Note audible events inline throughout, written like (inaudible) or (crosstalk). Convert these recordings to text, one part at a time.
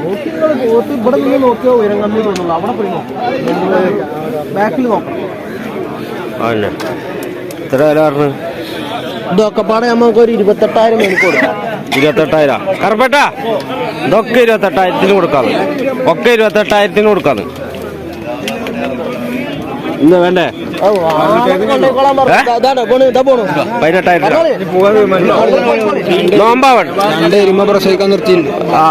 നോക്കി നിങ്ങൾ പോത്ത് ഇവിടെ നിന്ന് നോക്കിയോ ഉയരം കമ്മി തോന്നുള്ളൂ അവിടെ പോയി നോക്കാം. ബാക്കിൽ നോക്കണം. അതന്നെ എത്ര വില പറഞ്ഞു? ഇതൊക്കെ പാടെ നമുക്ക് ഒരു ഇരുപത്തെട്ടായിരം എനിക്ക് കൊടുക്കാം. ഇരുപത്തെട്ടായിരം? കറപ്പേട്ടാ ഇതൊക്കെ ഇരുപത്തെട്ടായിരത്തിന് കൊടുക്കാന്ന്. ഒക്കെ ഇരുപത്തെട്ടായിരത്തിന് കൊടുക്കാന്ന് ഇന്ന് വേണ്ടേ ഓ, ആളൊക്കെ കൊണ്ടുപോയിക്കോളാൻ പറഞ്ഞു. ഏ? ഇതാ പോണു, പതിനെട്ടായിരം നോമ്പാവൺ രണ്ട് എരുമ പ്രസവിക്കാൻ നിർത്തിയിട്ടുണ്ട്. ആ.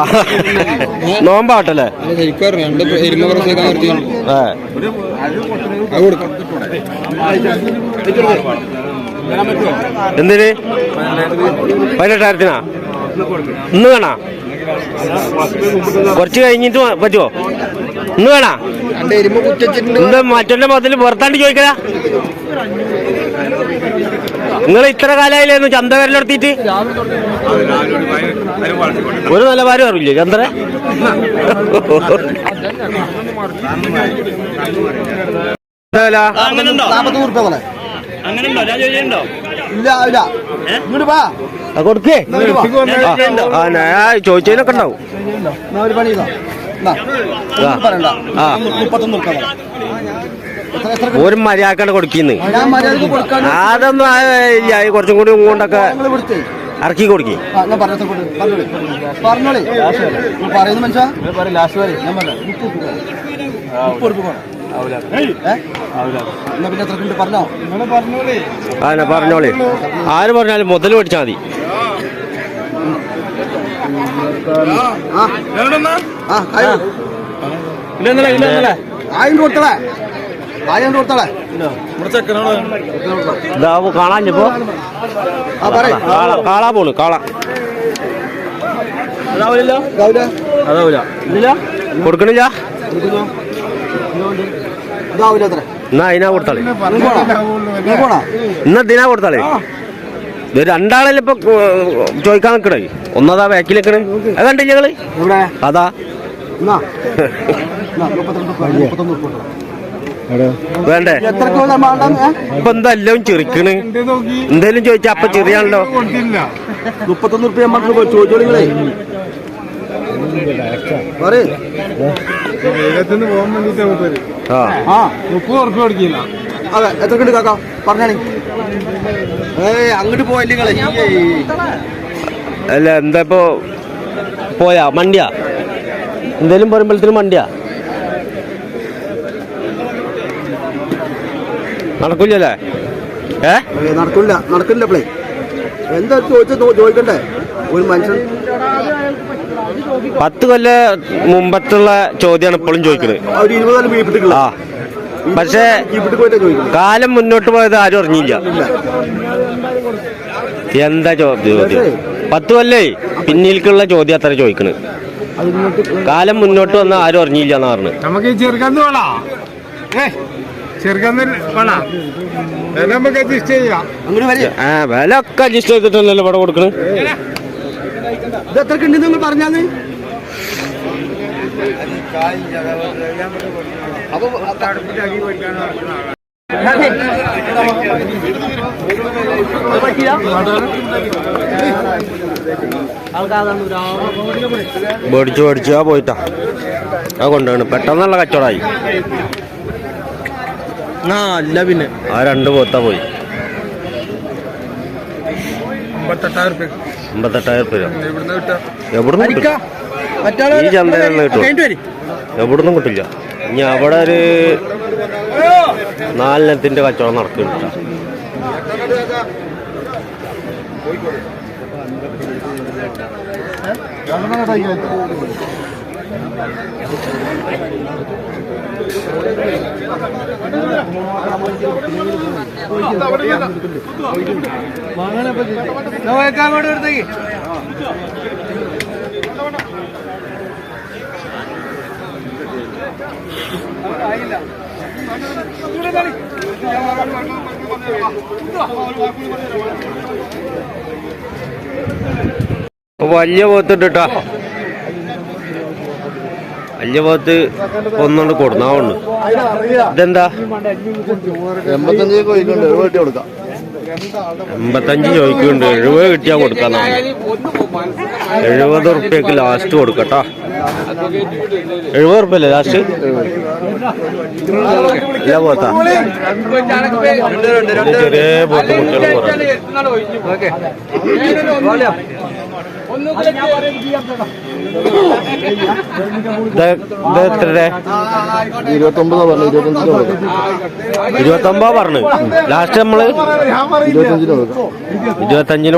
നോമ്പാവട്ടല്ലേ? ശരിക്കും അറിയാം രണ്ട് എരുമ പ്രസവിക്കാൻ നിർത്തിയിട്ടുണ്ട്. ഏ. അത് കൊടുക്കാം. എന്തിന്? പതിനെട്ടായിരത്തിനാ? ഇന്ന് വേണാ? കുറച്ച് കഴിഞ്ഞിട്ട് പറ്റുമോ ഇന്ന് വേണാ? എന്താ മറ്റൊന്റെ മുതൽ പുറത്താണ്ട് ചോദിക്കാ നിങ്ങൾ ഇത്ര കാലമായില്ലായിരുന്നു ചന്ത വരലെടുത്തിട്ട് ഒരു നിലവാരം അറിയില്ലേ ചന്ദ്ര അങ്ങനെ ഉണ്ടോ ഇല്ല ഇല്ല. ഇങ്ങോട്ട് വാ. കൊടുക്കേ. ആ ഞാൻ ചോദിച്ചതിനൊക്കെ ഉണ്ടാവും. ഒരു പണി ഒരു മര്യാദക്കാണ് കൊടുക്കുന്നു. മര്യാദയ്ക്ക് കൊടുക്കാൻ അതൊന്നും കുറച്ചും കൂടി കൊണ്ടൊക്കെ ഇറക്കി കൊടുക്കി. പറഞ്ഞോളി. പറയുന്ന മനുഷ്യ? ലാസ്റ്റ് വരെ. ഞാൻ പറഞ്ഞ മുപ്പത് ഉറുപ്പിക വേണം. ഏ? എന്നാ പിന്നെ എത്ര കൊണ്ട് പറഞ്ഞോ. നിങ്ങൾ പറഞ്ഞോളി. ആര് പറഞ്ഞാലും മുതൽ മേടിച്ചാൽ മതി. ആ ആ ആയോ ആയിരം കൊടുത്തളേ ആയിരം കൊടുത്തളേ ഇതാ കാണാഞ്ഞപ്പോ കാള പോണ് കാള കൊടുക്കണില്ല എന്നാ അതിനാ ഇതിനാ കൊടുത്താളി ഇത് രണ്ടാളല്ലേ ഇപ്പൊ ചോദിക്കാൻ നിക്കണേ? ഒന്നതാ ബാക്കിൽ നിൽക്കണേ അത് കണ്ടില്ല ഞങ്ങൾ? ഇവിടെ അതാ. (laughs) വേണ്ടേ? ഇപ്പൊ എന്തെല്ലാം ചെറുക്കണ്. എന്തേലും ചോദിച്ചാ അപ്പൊ ചെറിയാണല്ലോ. മുപ്പത്തൊന്ന് റുപ്യ നമുക്ക് ചോദിച്ചോളിങ്ങളേ പറയ്. ആ. ആ മുപ്പത് ഉറുപ്പിക കൊടുക്കില്ല. അതെ എത്ര കണ്ട് കാക്ക? പറഞ്ഞാണി അങ്ങോട്ട് പോയല്ലേ നിങ്ങളെ? അല്ല എന്താ ഇപ്പോ പോയാ? മണ്ടിയാ? എന്തേലും പറയുമ്പോഴത്തേനും മണ്ടിയാ? നടക്കില്ലല്ലേ ഏ? നടക്കില്ല നടക്കില്ല പ്ലേ. എന്താ ചോദിച്ച ചോദിക്കണ്ടേ? ഒരു മനുഷ്യൻ പത്ത് കൊല്ല മുമ്പത്തുള്ള ചോദ്യമാണ് ഇപ്പോഴും ചോദിക്കുന്നത് ആ. പക്ഷേ കാലം മുന്നോട്ട് പോയത് ആരും അറിഞ്ഞില്ല. എന്താ ചോദ്യം? പത്തു കൊല്ലേ? പിന്നിലേക്കുള്ള ചോദ്യം അത്ര ചോദിക്കണ്. കാലം മുന്നോട്ട് വന്ന ആരും അറിഞ്ഞില്ല എന്ന് പറഞ്ഞു. നമുക്ക് ഈ ചെറുക്കന്ന് വേണോ? ഏ ചെറുക്കന്ന് വേണോ? വില നമുക്ക് അഡ്ജസ്റ്റ് ചെയ്യാം. ആ വില ഒക്കെ അഡ്ജസ്റ്റ് ചെയ്തിട്ടല്ലല്ലോ ഇവിടെ കൊടുക്കണേ? ഇത് എത്ര കിട്ടുന്നു പറഞ്ഞാന്ന് അപ്പൊ മേടിച്ചു മേടിച്ചു ആ പോയിട്ടാ. ആ കൊണ്ടുപോണ് പെട്ടെന്നുള്ള കച്ചവടമായി ആ അല്ല പിന്നെ. ആ രണ്ട് പോത്താ പോയി. അമ്പത്തെട്ടായിരം രൂപ എവിടുന്ന് കിട്ടും ഈ കിട്ടും. വരി. എവിടുന്നും കിട്ടില്ല ഇനി അവിടെ ഒരു നാലിനത്തിന്റെ കച്ചവടം നടക്കുന്നുണ്ട് വലിയ പോത്തുണ്ട് കേട്ടോ വലിയ പോത്ത് ഒന്നുകൊണ്ട് കൊടുന്നാവുണ്ട് ഇതെന്താ? എൺപത്തഞ്ച് കൊടുക്കാം. എൺപത്തഞ്ച് ചോദിക്കുന്നുണ്ട്. എഴുപത് കിട്ടിയാൽ കൊടുക്കാം എഴുപത് ഉറുപ്പ്യക്ക് ലാസ്റ്റ് കൊടുക്കട്ടോ. എഴുപത് അല്ലേ ലാസ്റ്റ് ഇല്ല പോത്താ. ചെറിയ പോത്ത് കുട്ടികൾ ഇരുപത്തൊമ്പതാ പറഞ്ഞു ഇരുപത്തഞ്ചിന് കൊടുക്കാം പറഞ്ഞു. ലാസ്റ്റ് നമ്മൾ ഇരുപത്തഞ്ചിന് കൊടുക്കാം ഇരുപത്തഞ്ചിന്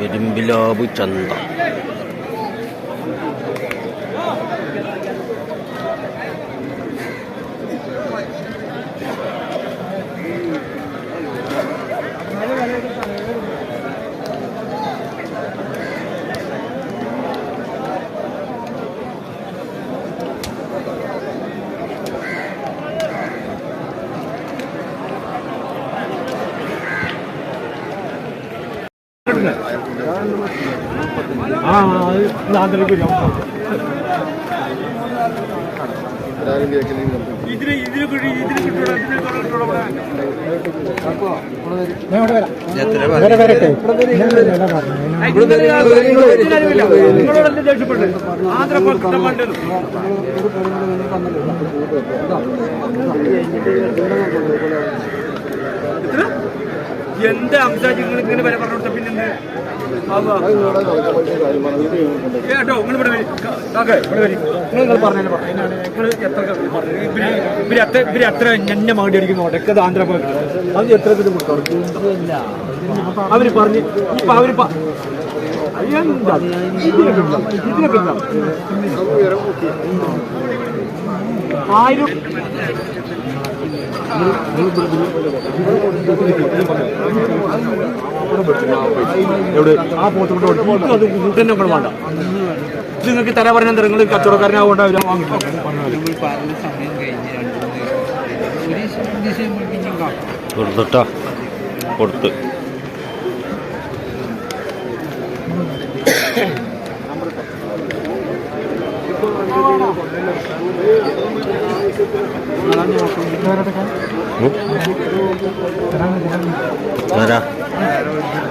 Bedim bilabı çanta. കൊടുക്കുന്നതാണ് പെരുമ്പിലാവ് ചന്ത ആരും കേൾക്കില്ലെങ്കിൽ എന്റെ അംസാജി നിങ്ങൾ ഇങ്ങനെ വരെ പറഞ്ഞു കൊടുത്ത കേട്ടോ നിങ്ങൾ ഇവിടെ. നിങ്ങൾ പറഞ്ഞു നിങ്ങൾ ഇവർ എത്ര ഇവർ എത്ര അടിക്കുന്നു ഒടക്കത് ആന്ധ്രാപ്രദേശ് അവർ പറഞ്ഞ് ഇപ്പൊ അവർ ആയിരം എവിടെ? ആ പോത്തോട്ട് കൊടുക്കും അത് കൂട്ടന്നെ നമ്മൾ വേണ്ട. ഇത് നിങ്ങൾക്ക് തല പറഞ്ഞ നിങ്ങൾ കച്ചവടക്കാരനാകൊണ്ട് അവർ കൊടുത്തിട്ടാ? കൊടുത്ത്?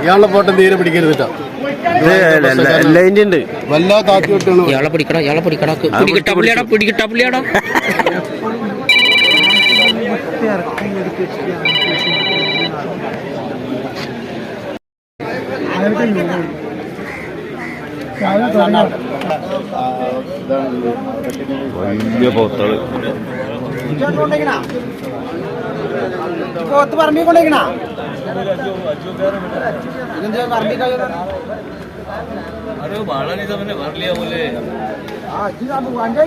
ഇയാളുടെ ഫോട്ടോ തീരെ പിടിക്കരുത് കേട്ടോ. ഇയാളെ പിടിക്കടാ ഇയാളെ പിടിക്കടാ പിടിക്കട്ടാ പുള്ളിയാടാ പിടിക്കട്ടാ പുള്ളിയാടാ (laughs) (laughs) വലിയ പോത്തൾ പോത്ത് പറമ്പി കൊണ്ടേക്കണ പറമ്പി വണ്ടി